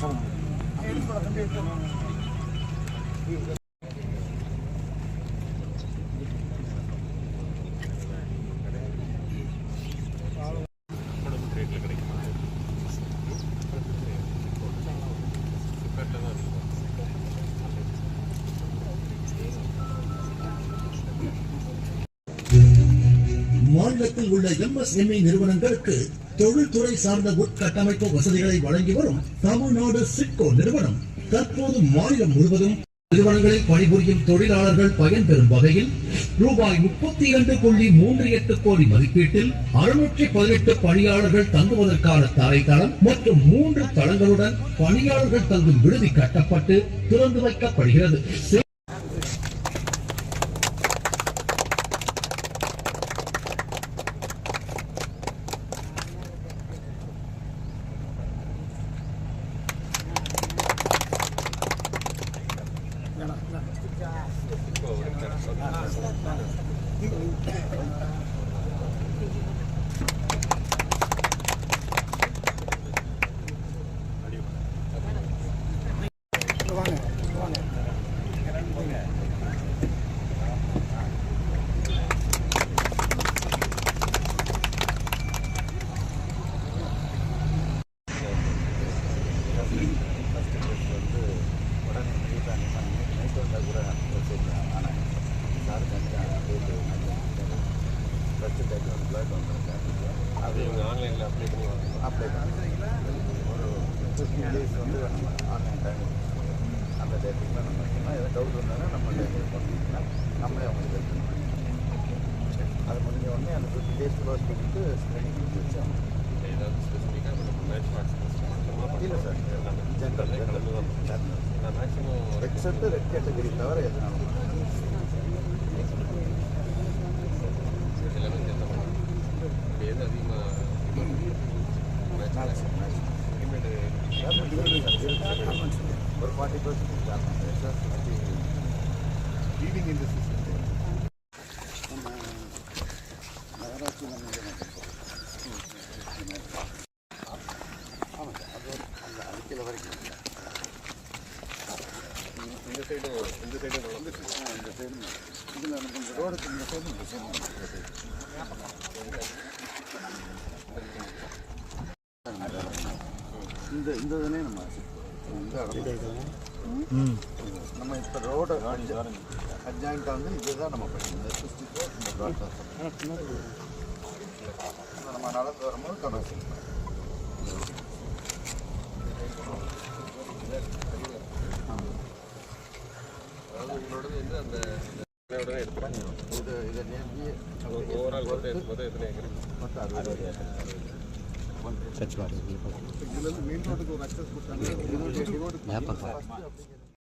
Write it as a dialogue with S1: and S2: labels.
S1: 80 percentage மாநிலத்தில் உள்ள MSME நிறுவனங்களுக்கு தொழில்துறை சார்ந்த உட்கட்டமைப்பு வசதிகளை வழங்கி வரும் தமிழ்நாடு சிட்கோ நிறுவனம் தற்போது மாநிலம் முழுவதும் நிறுவனங்களில் பணிபுரியும் தொழிலாளர்கள் பயன்பெறும் வகையில் ரூபாய் முப்பத்தி இரண்டு புள்ளி மூன்று எட்டு கோடி மதிப்பீட்டில் அறுநூற்றி பதினெட்டு பணியாளர்கள் தங்குவதற்கான தரைத்தளம் மற்றும் மூன்று தளங்களுடன் பணியாளர்கள் தங்கும் விடுதி கட்டப்பட்டு திறந்து வைக்கப்படுகிறது. から。
S2: அது இவங்க ஆன்லைனில் அப்ளை பண்ணி
S3: அப்ளை பண்ணி ஒரு ஃபிஃப்டீன் டேஸ் வந்து நம்ம ஆன்லைன் டைம் அந்த டேட்டுக்குள்ள நம்ம சொன்னால் எதாவது டவுட் இருந்தாலும் நம்ம பண்ணிங்கன்னா நம்மளே அவங்களுக்கு ஹெல்ப் பண்ணுவோம் அது முடிஞ்ச உடனே அந்த ஃபிஃப்டி டேஸ் க்ளோஸ் பண்ணிட்டு ஸ்க்ரீனிங் கொடுத்து வச்சு அவங்க
S2: ஏதாவது ஸ்பெசிஃபிக்காக நம்ம மேட்ச் பார்ட்ஸ்
S3: இல்லை sir general
S2: general maximum
S3: except red category தவிர எதுனாலும்
S2: எல்லாமே சேர்ந்த மாதிரி இப்போ எது அதிகமாக மேட்ச்
S3: ஒரு ஃபார்ட்டி பர்சன்ட் லீடிங் இந்த சிஸ்டம் ஆமாம் சார் அது அந்த வரைக்கும்
S2: இந்த சைடு இந்த சைடு வந்து
S3: இந்த சைடு இதில் நமக்கு இந்த ரோடுக்கு இந்த சைடு இந்த சைடு இந்த இந்த இதுலேயே நம்ம நம்ம இப்போ ரோடு அட்ஜாயிண்ட்டாக வந்து இதுதான் நம்ம படிக்கணும். இந்த சிக்ஸ்டி ஃபோர் இந்த ப்ராட்காஸ்ட் நம்ம நடந்து வரும்போது கமர்ஷியல்
S2: வந்து
S3: இது இதை நேர்த்தி
S2: ஓவரால் மொத்தம் மொத்தம் எத்தனை ஏக்கர்
S3: மொத்தம் அறுபது. இதுலேருந்து सचिवालय